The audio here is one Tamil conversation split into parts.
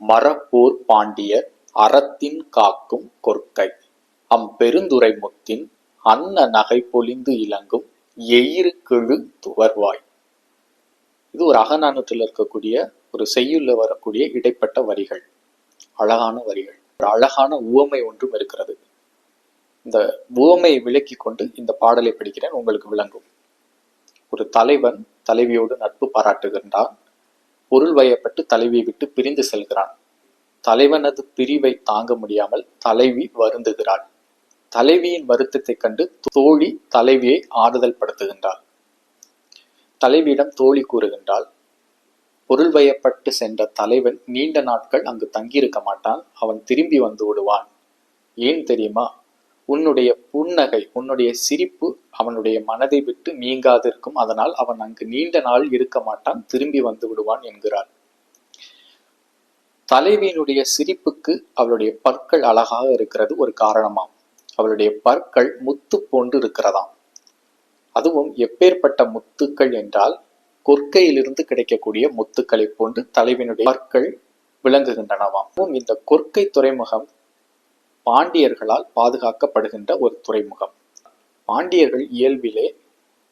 மரப்போர் பாண்டியர் அறத்தின் காக்கும் கொற்கை. அம்பெருந்துரை முத்தின் அன்ன நகை பொலிந்து இலங்கும் எயிறு கெழு துவர்வாய். இது ஒரு அகநானூற்றில் இருக்கக்கூடிய ஒரு செய்யுள்ள வரக்கூடிய இடைப்பட்ட வரிகள். அழகான வரிகள். ஒரு அழகான உவமை ஒன்றும் இருக்கிறது. இந்த உவமையை விளக்கி கொண்டு இந்த பாடலை படிக்கிறேன் உங்களுக்கு விளங்கும். ஒரு தலைவன் தலைவியோடு நட்பு பாராட்டுகின்றான். பொருள் வயப்பட்டு தலைவியை விட்டு பிரிந்து செல்கிறான். தலைவனது பிரிவை தாங்க முடியாமல் தலைவி வருந்துகிறாள். தலைவியின் வருத்தத்தைக் கண்டு தோழி தலைவியை ஆறுதல் படுத்துகின்றாள். தலைவியிடம் தோழி கூறுகின்றாள் பொருள் வயப்பட்டு சென்ற தலைவன் நீண்ட நாட்கள் அங்கு தங்கியிருக்க மாட்டான் அவன் திரும்பி வந்து விடுவான். ஏன் தெரியுமா? உன்னுடைய புன்னகை உன்னுடைய சிரிப்பு அவனுடைய மனதை விட்டு நீங்காதிருக்கும். அதனால் அவன் அங்கு நீண்ட நாள் இருக்க மாட்டான். திரும்பி வந்து விடுவான் என்கிறாள் தலைவியினுடைய சிரிப்புக்கு அவளுடைய பற்கள் அழகாக இருக்கிறது ஒரு காரணமாம். அவளுடைய பற்கள் முத்து போன்று இருக்கிறதாம். அதுவும் எப்பேற்பட்ட முத்துக்கள் என்றால் கொற்கையிலிருந்து கிடைக்கக்கூடிய முத்துக்களை போன்று தலைவினுடைய பற்கள் விளங்குகின்றனவாம். இந்த கொற்கை துறைமுகம் பாண்டியர்களால் பாதுகாக்கப்படுகின்ற ஒரு துறைமுகம். பாண்டியர்கள் இயல்பிலே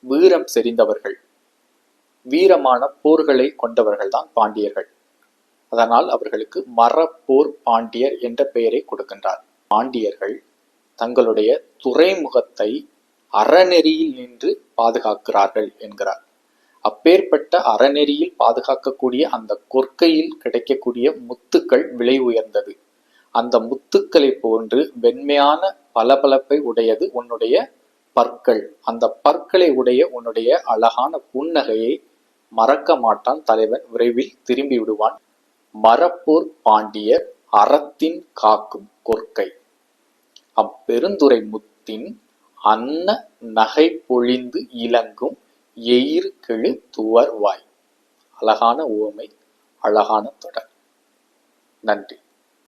வீரம் செறிந்தவர்கள். வீரமான போர்களை கொண்டவர்கள் தான் பாண்டியர்கள். அதனால் அவர்களுக்கு மரப்போர் பாண்டியர் என்ற பெயரை கொடுக்கின்றார். பாண்டியர்கள் தங்களுடைய துறைமுகத்தை அறநெறியில் நின்று பாதுகாக்கிறார்கள் என்கிறார். அப்பேற்பட்ட அறநெறியில் பாதுகாக்கக்கூடிய அந்த கொற்கையில் கிடைக்கக்கூடிய முத்துக்கள் விலை உயர்ந்தது. அந்த முத்துக்களை போன்று வெண்மையான பளபளப்பை உடையது உன்னுடைய பற்கள். அந்த பற்களை உடைய உன்னுடைய அழகான புன்னகையை மறக்க மாட்டான் தலைவன். விரைவில் திரும்பி விடுவான். மரப்போர் பாண்டியர் அறத்தின் காக்கும் கொற்கை. அப்பெருந்துரை முத்தின் அன்ன நகை பொழிந்து இலங்கும் எயிர் கெழு துவர் வாய் அழகான உவமை அழகான தொடர். நன்றி.